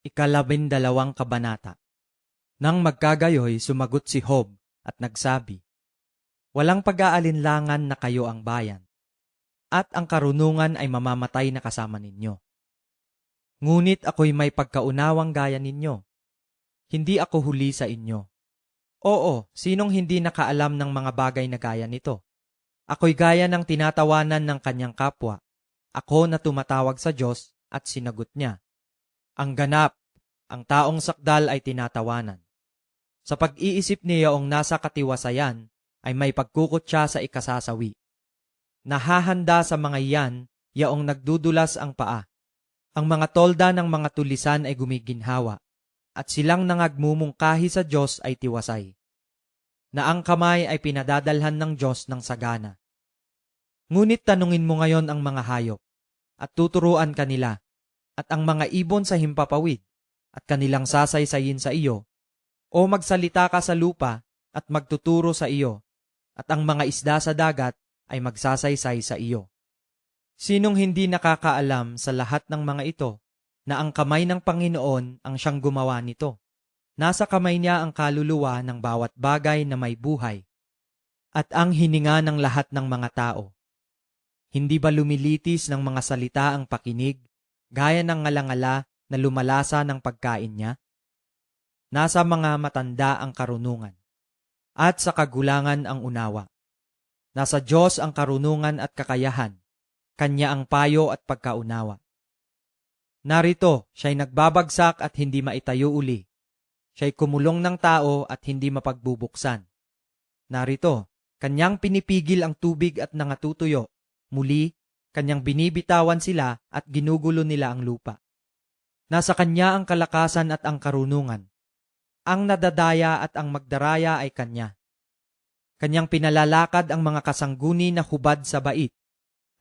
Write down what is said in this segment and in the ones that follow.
Ikalabindalawang kabanata. Nang magkagayoy, sumagot si Hob at nagsabi, Walang pag-aalinlangan na kayo ang bayan, at ang karunungan ay mamamatay na kasama ninyo. Ngunit ako'y may pagkaunawang gaya ninyo. Hindi ako huli sa inyo. Oo, sinong hindi nakaalam ng mga bagay na gaya nito? Ako'y gaya ng tinatawanan ng kanyang kapwa. Ako na tumatawag sa Diyos at sinagot niya. Ang ganap, ang taong sakdal ay tinatawanan. Sa pag-iisip niyaong nasa katiwasayan, ay may pagkukot siya sa ikasasawi. Nahahanda sa mga iyan, yaong nagdudulas ang paa. Ang mga tolda ng mga tulisan ay gumiginhawa, at silang nangagmumungkahi sa Diyos ay tiwasay. Na ang kamay ay pinadadalhan ng Diyos ng sagana. Ngunit tanungin mo ngayon ang mga hayop, at tuturuan kanila, at ang mga ibon sa himpapawid, at kanilang sasaysayin sa iyo, o magsalita ka sa lupa at magtuturo sa iyo, at ang mga isda sa dagat ay magsasaysay sa iyo. Sinong hindi nakakaalam sa lahat ng mga ito na ang kamay ng Panginoon ang siyang gumawa nito? Nasa kamay niya ang kaluluwa ng bawat bagay na may buhay at ang hininga ng lahat ng mga tao. Hindi ba lumilitis ng mga salita ang pakinig, gaya ng ngalangala na lumalasa ng pagkain niya? Nasa mga matanda ang karunungan, at sa kagulangan ang unawa. Nasa Diyos ang karunungan at kakayahan, Kanya ang payo at pagkaunawa. Narito, siya'y nagbabagsak at hindi maitayo uli. Siya'y kumulong ng tao at hindi mapagbubuksan. Narito, kanyang pinipigil ang tubig at nangatutuyo. Muli, kanyang binibitawan sila at ginugulo nila ang lupa. Nasa kanya ang kalakasan at ang karunungan. Ang nadadaya at ang magdaraya ay kanya. Kanyang pinalalakad ang mga kasangguni na hubad sa bait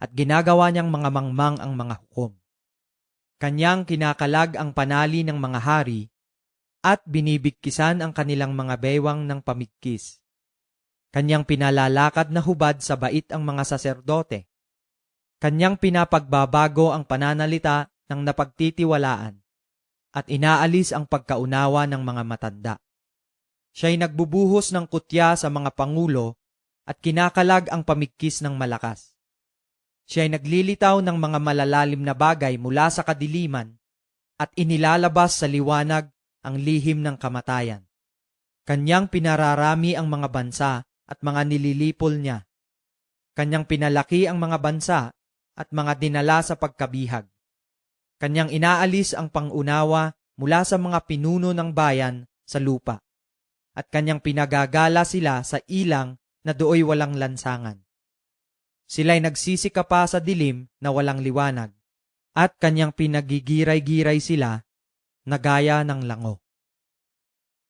at ginagawa niyang mga mangmang ang mga hukom. Kanyang kinakalag ang panali ng mga hari at binibigkisan ang kanilang mga bewang ng pamigkis. Kanyang pinalalakad na hubad sa bait ang mga saserdote. Kanyang pinapagbabago ang pananalita ng napagtitiwalaan at inaalis ang pagkaunawa ng mga matanda. Siya'y nagbubuhos ng kutya sa mga pangulo at kinakalag ang pamigkis ng malakas. Siya ay naglilitaw ng mga malalalim na bagay mula sa kadiliman at inilalabas sa liwanag ang lihim ng kamatayan. Kanyang pinararami ang mga bansa at mga nililipol niya. Kanyang pinalaki ang mga bansa at mga dinala sa pagkabihag. Kanyang inaalis ang pangunawa mula sa mga pinuno ng bayan sa lupa. At kanyang pinagagala sila sa ilang na dooy walang lansangan. Sila'y nagsisika pa sa dilim na walang liwanag, at kanyang pinagigiray-giray sila na gaya ng lango.